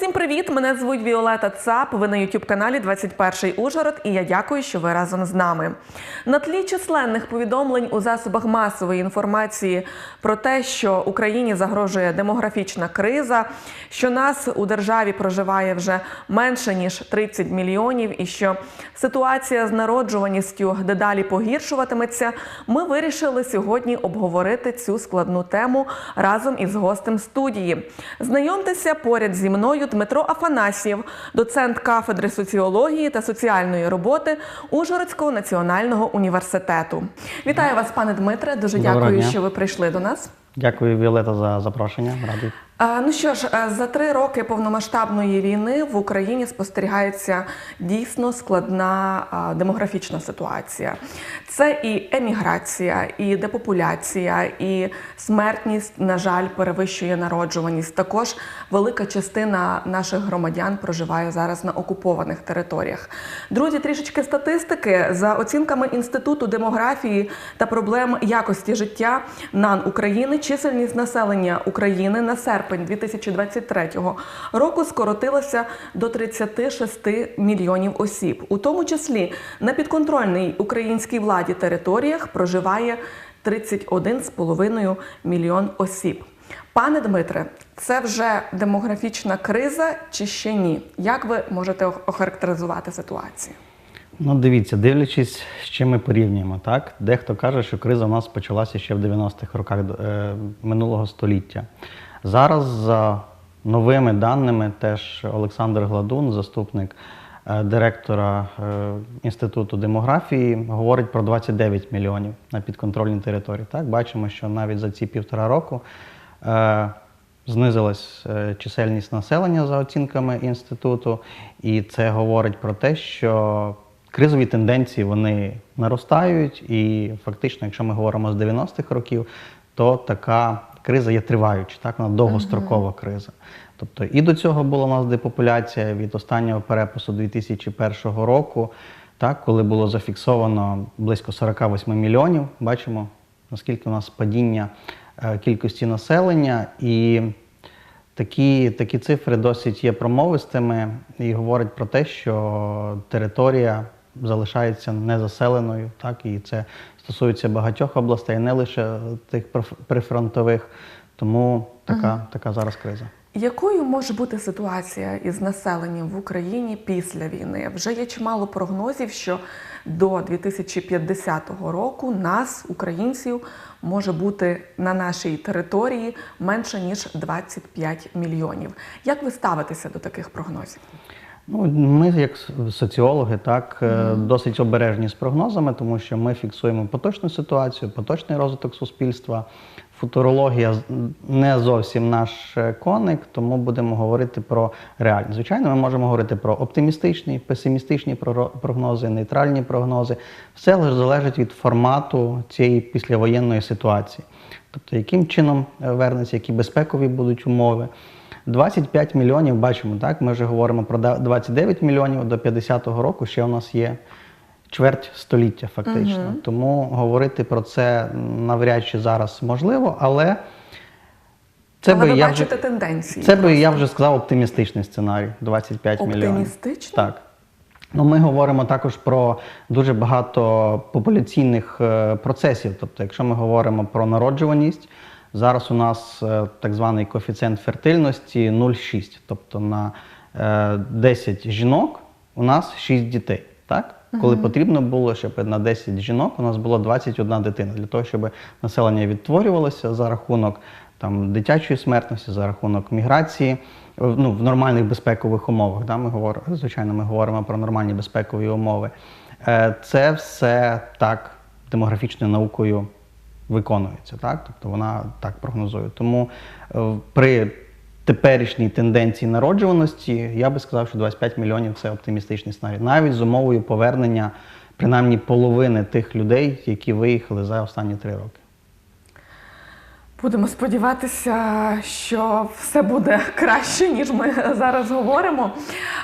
всім привіт! Мене звуть Віолета Цап. Ви на youtube каналі 21 Ужгород, і я дякую, що ви разом з нами. На тлі численних повідомлень у засобах масової інформації про те, що Україні загрожує демографічна криза, що нас у державі проживає вже менше ніж 30 мільйонів, і що ситуація з народжуваністю дедалі погіршуватиметься. Ми вирішили сьогодні обговорити цю складну тему разом із гостем студії. Знайомтеся поряд зі мною Дмитро Афанасьєв, доцент кафедри соціології та соціальної роботи Ужгородського національного університету. Вітаю вас, пане Дмитре. Дуже Доброго дякую, дня. що ви прийшли до нас. Дякую, Віолета, за запрошення. Радий. Ну що ж, е, за три роки повномасштабної війни в Україні спостерігається дійсно складна демографічна ситуація. Це і еміграція, і депопуляція, і смертність, на жаль, перевищує народжуваність. Також велика частина наших громадян проживає зараз на окупованих територіях. Друзі, трішечки статистики за оцінками інституту демографії та проблем якості життя НАН України. Чисельність населення України на серпень 2023 року скоротилася до 36 мільйонів осіб, у тому числі на підконтрольній українській владі територіях проживає 31,5 мільйон осіб. Пане Дмитре, це вже демографічна криза чи ще ні? Як ви можете охарактеризувати ситуацію? Ну, дивіться, дивлячись, з чим ми порівнюємо, так? Дехто каже, що криза у нас почалася ще в 90-х роках е, минулого століття. Зараз, за новими даними, теж Олександр Гладун, заступник е, директора е, Інституту демографії, говорить про 29 мільйонів на підконтрольній території. Так, бачимо, що навіть за ці півтора року. Е, Знизилась чисельність населення за оцінками інституту, і це говорить про те, що кризові тенденції вони наростають, і фактично, якщо ми говоримо з 90-х років, то така криза є триваюча, так? Вона довгострокова криза. Тобто і до цього була у нас депопуляція від останнього перепису 2001 року, так, коли було зафіксовано близько 48 мільйонів. Бачимо, наскільки у нас падіння е, кількості населення, і такі, такі цифри досить є промовистими і говорять про те, що територія залишається незаселеною, так? І це стосується багатьох областей, не лише тих прифронтових. Тому така, така зараз криза. Якою може бути ситуація із населенням в Україні після війни? Вже є чимало прогнозів, що до 2050 року нас, українців, може бути на нашій території менше ніж 25 мільйонів. Як ви ставитеся до таких прогнозів? Ну, ми, як соціологи, так е, досить обережні з прогнозами, тому що ми фіксуємо поточну ситуацію, поточний розвиток суспільства. Футурологія не зовсім наш е, коник, тому будемо говорити про реальність. Звичайно, ми можемо говорити про оптимістичні, песимістичні прогнози, нейтральні прогнози. Все лише залежить від формату цієї післявоєнної ситуації. Тобто, яким чином е, вернеться, які безпекові будуть умови. 25 мільйонів, бачимо, так? Ми вже говоримо про 29 мільйонів до 50-го року. Ще у нас є чверть століття, фактично. Тому говорити про це навряд чи зараз можливо, але це Але би ви я бачите вже тенденції. це би я вже сказав оптимістичний сценарій 25 мільйонів. Оптимістичний? Так. Ну, ми говоримо також про дуже багато популяційних е, процесів. Тобто, якщо ми говоримо про народжуваність, зараз у нас е, так званий коефіцієнт фертильності 0,6. Тобто на е, 10 жінок у нас 6 дітей. Так? Коли потрібно було, щоб на 10 жінок у нас було 21 дитина, для того, щоб населення відтворювалося за рахунок там, дитячої смертності, за рахунок міграції в- ну, в нормальних безпекових умовах. Да? Ми говоримо, звичайно, ми говоримо про нормальні безпекові умови. Е, Це все так демографічною наукою виконується. Так? Тобто вона так прогнозує. Тому е, при теперішній тенденції народжуваності я би сказав, що 25 мільйонів це оптимістичний сценарій. Навіть з умовою повернення принаймні половини тих людей, які виїхали за останні три роки. Будемо сподіватися, що все буде краще, ніж ми зараз говоримо.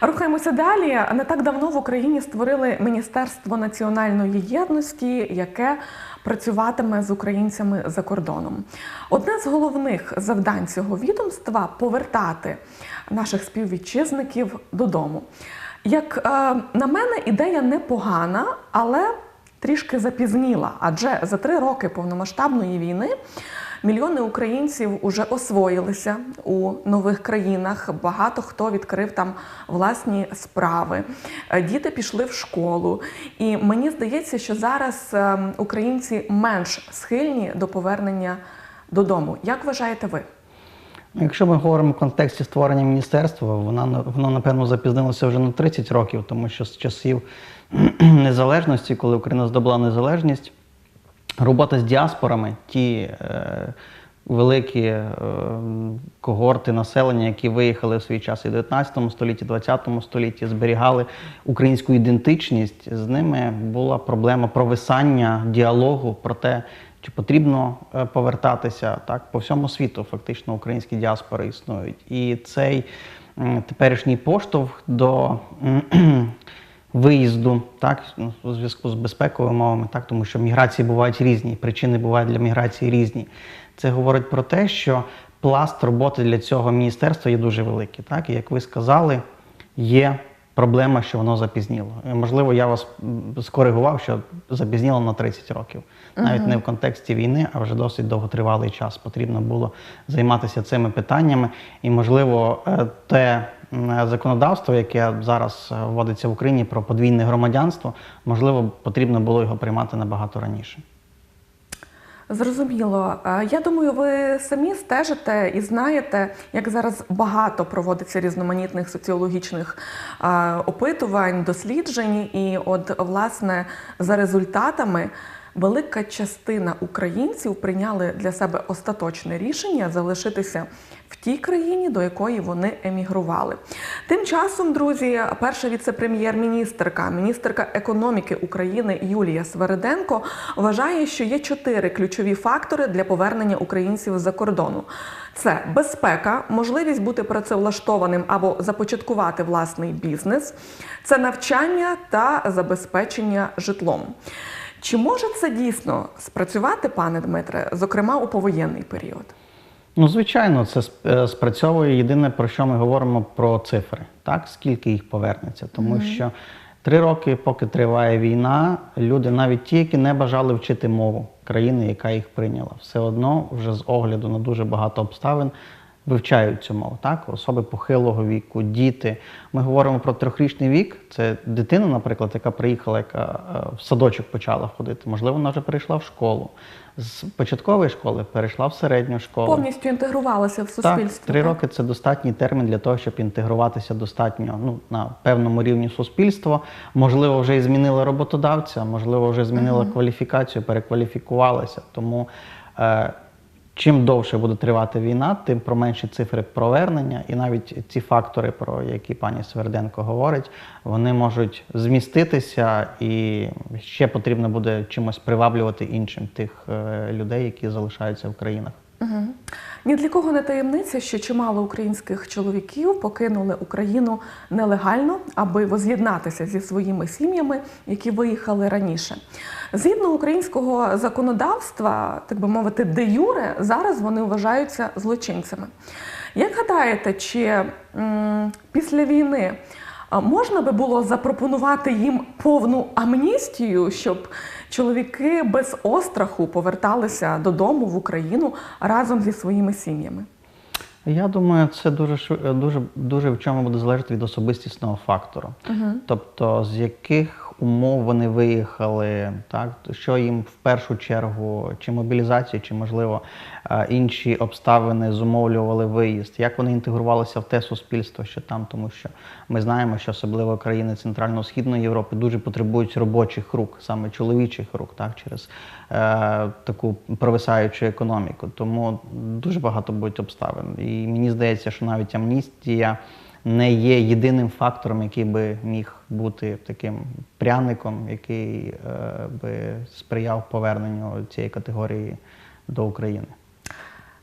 Рухаємося далі. Не так давно в Україні створили Міністерство національної єдності, яке працюватиме з українцями за кордоном. Одне з головних завдань цього відомства повертати наших співвітчизників додому. Як е, на мене, ідея непогана, але трішки запізніла, адже за три роки повномасштабної війни мільйони українців уже освоїлися у нових країнах. Багато хто відкрив там власні справи. Е, Діти пішли в школу. І мені здається, що зараз е, українці менш схильні до повернення додому. Як вважаєте ви? Ну, Якщо ми говоримо в контексті створення міністерства, вона воно напевно запізнилося вже на 30 років, тому що з часів незалежності, коли Україна здобула незалежність, робота з діаспорами, ті е, великі е, когорти населення, які виїхали в свій час і в 19 столітті, 20 столітті, зберігали українську ідентичність, з ними була проблема провисання діалогу про те, чи потрібно е, повертатися так по всьому світу. Фактично українські діаспори існують, і цей теперішній поштовх до виїзду, так ну, у зв'язку з безпековими умовами, так тому що міграції бувають різні, причини бувають для міграції різні. Це говорить про те, що пласт роботи для цього міністерства є дуже великий. Так, і як ви сказали, є проблема, що воно запізніло. І, можливо, я вас скоригував, що запізніло на 30 років. Навіть не в контексті війни, а вже досить довготривалий час. Потрібно було займатися цими питаннями. І, можливо, е, те законодавство, яке зараз е, вводиться в Україні про подвійне громадянство, можливо, потрібно було його приймати набагато раніше. Зрозуміло. Е, Я думаю, ви самі стежите і знаєте, як зараз багато проводиться різноманітних соціологічних е, опитувань, досліджень. І, от, власне, за результатами велика частина українців прийняли для себе остаточне рішення залишитися в тій країні, до якої вони емігрували. Тим часом, друзі, перша віце-прем'єр-міністерка, міністерка економіки України Юлія Свериденко вважає, що є чотири ключові фактори для повернення українців з-за кордону. Це безпека, можливість бути працевлаштованим або започаткувати власний бізнес, це навчання та забезпечення житлом. Чи може це дійсно спрацювати, пане Дмитре, зокрема у повоєнний період? Ну, звичайно, це е, спрацьовує єдине, про що ми говоримо про цифри, так? Скільки їх повернеться. Тому що три роки, поки триває війна, люди, навіть ті, які не бажали вчити мову країни, яка їх прийняла, все одно вже з огляду на дуже багато обставин. Вивчають цю мову, так? Особи похилого віку, діти. Ми говоримо про трьохрічний вік. Це дитина, наприклад, яка приїхала, яка е, в садочок почала ходити. Можливо, вона вже перейшла в школу. З початкової школи перейшла в середню школу. Повністю інтегрувалася в суспільство. Так, три роки це достатній термін для того, щоб інтегруватися достатньо ну, на певному рівні в суспільство. Можливо, вже і змінила роботодавця, можливо, вже змінила кваліфікацію, перекваліфікувалася. Тому е, чим довше буде тривати війна, тим про менші цифри провернення, і навіть ці фактори, про які пані Сверденко говорить, вони можуть зміститися, і ще потрібно буде чимось приваблювати іншим тих е, людей, які залишаються в країнах. Угу. Ні для кого не таємниця, що чимало українських чоловіків покинули Україну нелегально, аби воз'єднатися зі своїми сім'ями, які виїхали раніше. Згідно українського законодавства, так би мовити, де юре, зараз вони вважаються злочинцями. Як гадаєте, чи м, після війни можна би було запропонувати їм повну амністію, щоб чоловіки без остраху поверталися додому в Україну разом зі своїми сім'ями? Я думаю, це дуже дуже дуже в чому буде залежати від особистісного фактору. Тобто, з яких умов вони виїхали, так що їм в першу чергу, чи мобілізація, чи можливо е, інші обставини зумовлювали виїзд, як вони інтегрувалися в те суспільство, що там, тому що ми знаємо, що особливо країни Центрально-Східної Європи дуже потребують робочих рук, саме чоловічих рук, так через е, таку провисаючу економіку. Тому дуже багато будуть обставин. І мені здається, що навіть амністія не є єдиним фактором, який би міг бути таким пряником, який е, би сприяв поверненню цієї категорії до України.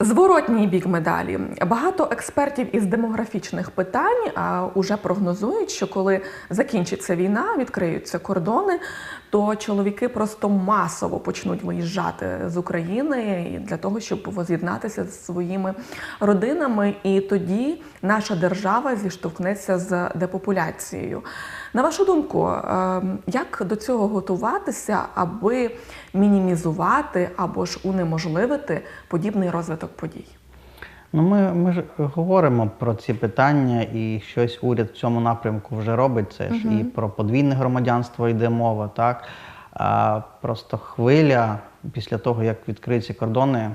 Зворотній бік медалі. Багато експертів із демографічних питань а, уже прогнозують, що коли закінчиться війна, відкриються кордони, то чоловіки просто масово почнуть виїжджати з України для того, щоб воз'єднатися з своїми родинами. І тоді наша держава зіштовхнеться з депопуляцією. На вашу думку, е, як до цього готуватися, аби мінімізувати або ж унеможливити подібний розвиток подій? Ну, ми, ми ж говоримо про ці питання, і щось уряд в цьому напрямку вже робить. Це ж і про подвійне громадянство йде мова, так? А, просто хвиля після того, як відкриються кордони,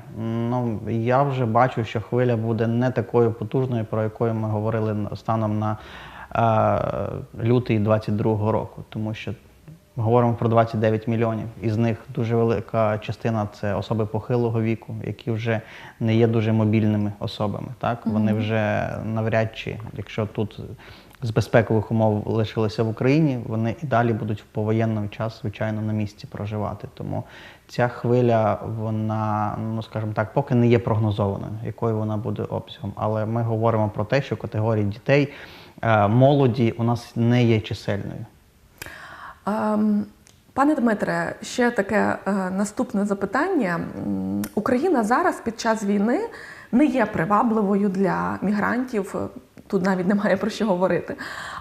ну я вже бачу, що хвиля буде не такою потужною, про якою ми говорили станом на а, лютий 22-го року, тому що ми говоримо про 29 мільйонів. Із них дуже велика частина це особи похилого віку, які вже не є дуже мобільними особами. Так вони вже навряд чи, якщо тут з безпекових умов лишилися в Україні, вони і далі будуть в повоєнний час, звичайно, на місці проживати. Тому ця хвиля, вона, ну скажімо так, поки не є прогнозованою, якою вона буде обсягом. Але ми говоримо про те, що категорії дітей, е, молоді у нас не є чисельною. Ем, Пане Дмитре, ще таке е, наступне запитання. Україна зараз під час війни не є привабливою для мігрантів. Тут навіть немає про що говорити.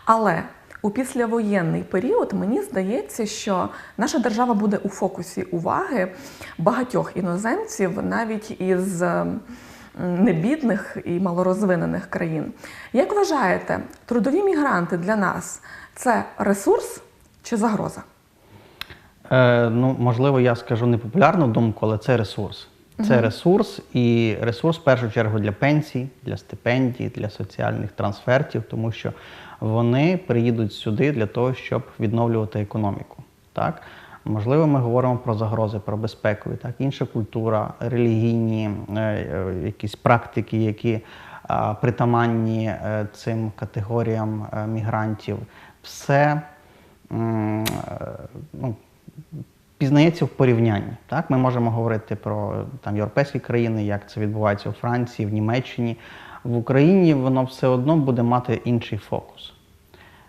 Але у післявоєнний період мені здається, що наша держава буде у фокусі уваги багатьох іноземців, навіть із е, небідних і малорозвинених країн. Як вважаєте, трудові мігранти для нас це ресурс чи загроза? Е, ну, можливо, я скажу непопулярну думку, але це ресурс. Це ресурс і ресурс в першу чергу для пенсій, для стипендій, для соціальних трансфертів, тому що вони приїдуть сюди для того, щоб відновлювати економіку. Так? Можливо, ми говоримо про загрози, про безпекові, так, інша культура, релігійні е, е, якісь практики, які а, притаманні е, цим категоріям е, мігрантів. Все е, ну, пізнається в порівнянні. Так? Ми можемо говорити про там, європейські країни, як це відбувається у Франції, в Німеччині. В Україні воно все одно буде мати інший фокус.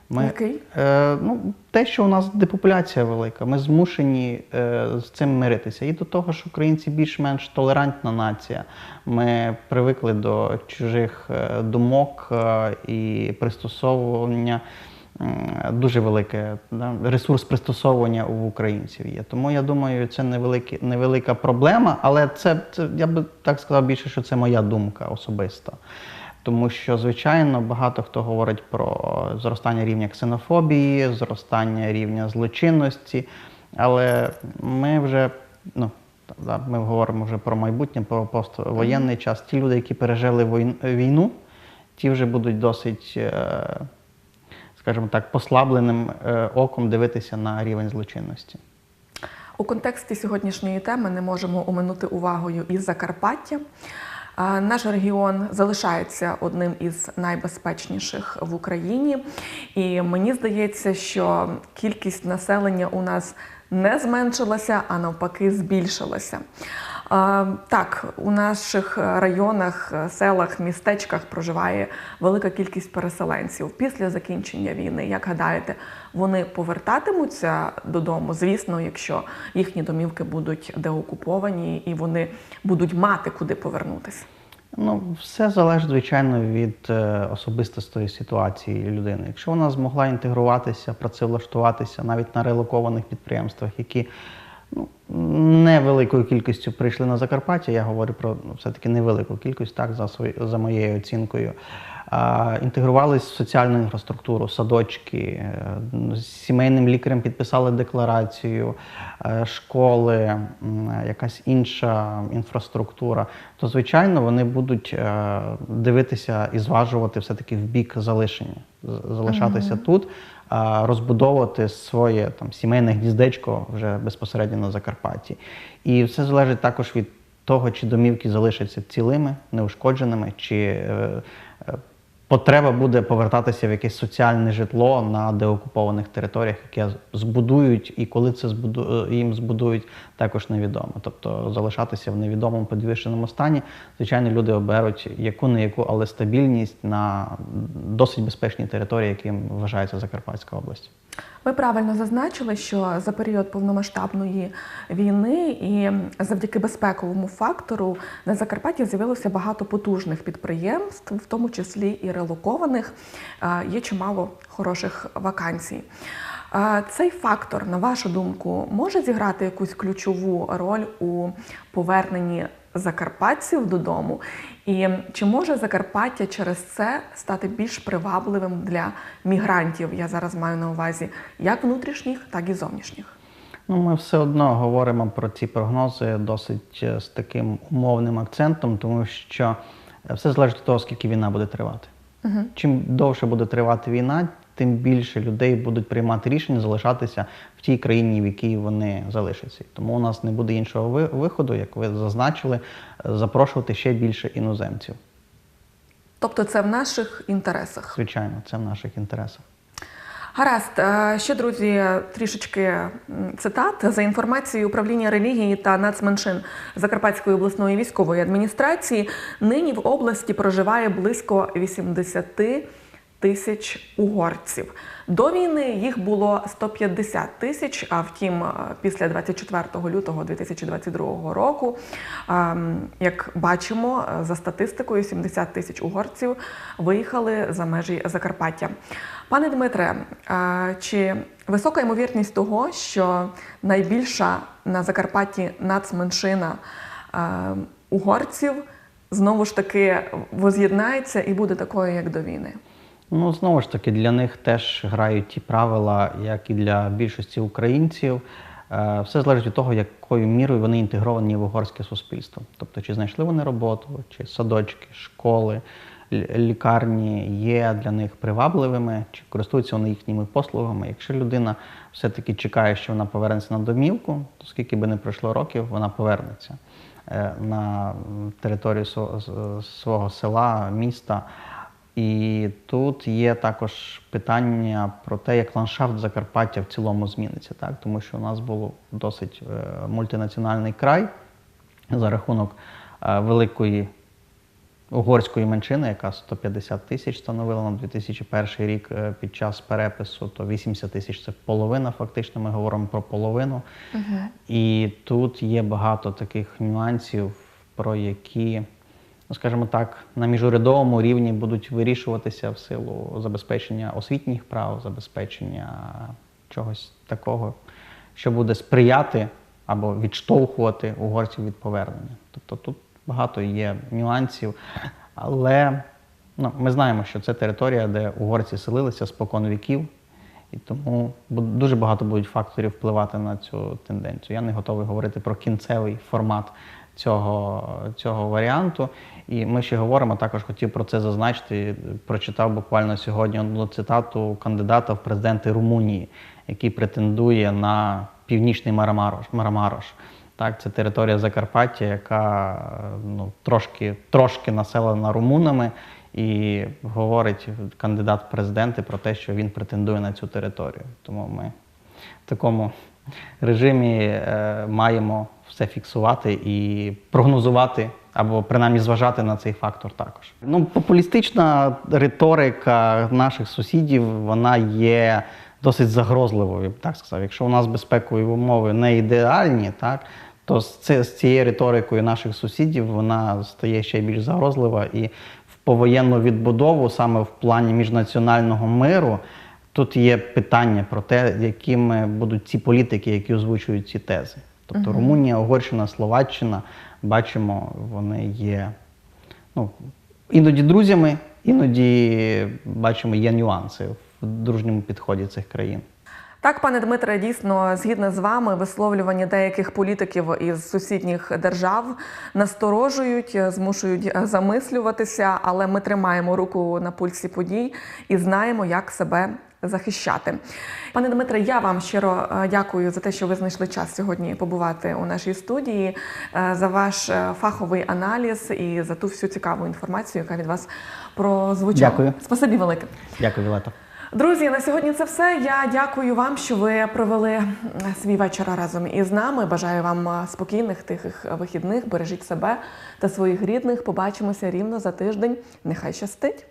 Який? Е, ну, те, що у нас депопуляція велика, ми змушені е, з цим миритися. І до того, що українці більш-менш толерантна нація. Ми привикли до чужих е, думок е, і пристосовування. Дуже велике да, ресурс пристосовування у українців є. Тому я думаю, це невеликі, невелика проблема, але це, це я би так сказав більше, що це моя думка особиста. Тому що, звичайно, багато хто говорить про зростання рівня ксенофобії, зростання рівня злочинності, але ми вже, ну, да, ми говоримо вже про майбутнє, про поствоєнний час. Ті люди, які пережили війну, ті вже будуть досить, е, скажімо так, послабленим е, оком дивитися на рівень злочинності. У контексті сьогоднішньої теми не можемо оминути увагою і Закарпаття. Наш регіон залишається одним із найбезпечніших в Україні, і мені здається, що кількість населення у нас не зменшилася, а навпаки, збільшилася. Так, у наших районах, селах, містечках проживає велика кількість переселенців після закінчення війни. Як гадаєте, вони повертатимуться додому? Звісно, якщо їхні домівки будуть деокуповані і вони будуть мати куди повернутися. Ну, все залежить, звичайно, від е, особистої ситуації людини. Якщо вона змогла інтегруватися, працевлаштуватися навіть на релокованих підприємствах, які ну, невеликою кількістю прийшли на Закарпаття, я говорю про ну, все-таки невелику кількість, так, за, свої, за моєю оцінкою. А, інтегрувались в соціальну інфраструктуру, садочки, е, з сімейним лікарем підписали декларацію, е, школи, якась інша інфраструктура, то звичайно вони будуть е, дивитися і зважувати все-таки в бік залишення, залишатися тут, а розбудовувати своє там сімейне гніздечко вже безпосередньо на Закарпатті. І все залежить також від того, чи домівки залишаться цілими, неушкодженими, чи е, потреба буде повертатися в якесь соціальне житло на деокупованих територіях, яке збудують, і коли це збуду... е, їм збудують, також невідомо. Тобто залишатися в невідомому підвищеному стані, звичайно, люди оберуть яку не яку, але стабільність на досить безпечній території, яким вважається Закарпатська область. Ви правильно зазначили, що за період повномасштабної війни і завдяки безпековому фактору на Закарпатті з'явилося багато потужних підприємств, в тому числі і релокованих. Є чимало хороших вакансій. Цей фактор, на вашу думку, може зіграти якусь ключову роль у поверненні закарпатців додому? І чи може Закарпаття через це стати більш привабливим для мігрантів? Я зараз маю на увазі як внутрішніх, так і зовнішніх. Ну, ми все одно говоримо про ці прогнози досить е, з таким умовним акцентом, тому що е, все залежить від того, скільки війна буде тривати. Угу. Чим довше буде тривати війна, тим більше людей будуть приймати рішення залишатися в тій країні, в якій вони залишаться. Тому у нас не буде іншого ви- виходу, як ви зазначили, запрошувати ще більше іноземців. Тобто це в наших інтересах. Звичайно, це в наших інтересах. Гаразд, Е, ще друзі, трішечки цитат за інформацією управління релігії та нацменшин Закарпатської обласної військової адміністрації. Нині в області проживає близько 80 тисяч угорців. До війни їх було 150 тисяч. А втім, е, після 24 лютого 2022 року, ем, як бачимо, е, за статистикою 70 тисяч угорців виїхали за межі Закарпаття. Пане Дмитре, е, чи висока ймовірність того, що найбільша на Закарпатті нацменшина угорців знову ж таки воз'єднається і буде такою, як до війни? Ну, знову ж таки, для них теж грають ті правила, як і для більшості українців. Е, Все залежить від того, якою мірою вони інтегровані в угорське суспільство. Тобто, чи знайшли вони роботу, чи садочки, школи, лікарні є для них привабливими, чи користуються вони їхніми послугами. Якщо людина все-таки чекає, що вона повернеться на домівку, то скільки би не пройшло років, вона повернеться е, на територію свого, свого села, міста. І тут є також питання про те, як ландшафт Закарпаття в цілому зміниться, так? тому що у нас був досить е, мультинаціональний край за рахунок е, великої угорської меншини, яка 150 тисяч становила на 2001 рік е, під час перепису, то 80 тисяч це половина, фактично ми говоримо про половину. І тут є багато таких нюансів, про які, ну скажімо так, на міжурядовому рівні будуть вирішуватися в силу забезпечення освітніх прав, забезпечення чогось такого, що буде сприяти або відштовхувати угорців від повернення. Тобто тут багато є нюансів, але ну, ми знаємо, що це територія, де угорці селилися спокон віків. І тому дуже багато будуть факторів впливати на цю тенденцію. Я не готовий говорити про кінцевий формат цього, цього варіанту. І ми ще говоримо, також хотів про це зазначити. Прочитав буквально сьогодні одну цитату кандидата в президенти Румунії, який претендує на північний Марамарош. Марамарош. Так, це територія Закарпаття, яка ну, трошки, трошки населена румунами, і говорить кандидат в президенти про те, що він претендує на цю територію. Тому ми в такому режимі е, маємо все фіксувати і прогнозувати або принаймні зважати на цей фактор також. Ну, популістична риторика наших сусідів вона є досить загрозливою, я б так сказав. Якщо у нас безпекові умови не ідеальні, так то з, цією риторикою наших сусідів вона стає ще більш загрозлива і в повоєнну відбудову, саме в плані міжнаціонального миру, тут є питання про те, якими будуть ці політики, які озвучують ці тези. Тобто Румунія, Угорщина, Словаччина, бачимо, вони є ну, іноді друзями, іноді бачимо, є нюанси в дружньому підході цих країн. Так, пане Дмитре, дійсно, згідно з вами, висловлювання деяких політиків із сусідніх держав насторожують, змушують замислюватися, але ми тримаємо руку на пульсі подій і знаємо, як себе захищати. Пане Дмитре, я вам щиро е, дякую за те, що ви знайшли час сьогодні побувати у нашій студії, е, за ваш е, фаховий аналіз і за ту всю цікаву інформацію, яка від вас прозвучала. Дякую. Спасибі велике. Дякую, Вілета. Друзі, на сьогодні це все. Я дякую вам, що ви провели свій вечір разом із нами. Бажаю вам спокійних, тихих вихідних. Бережіть себе та своїх рідних. Побачимося рівно за тиждень. Нехай щастить.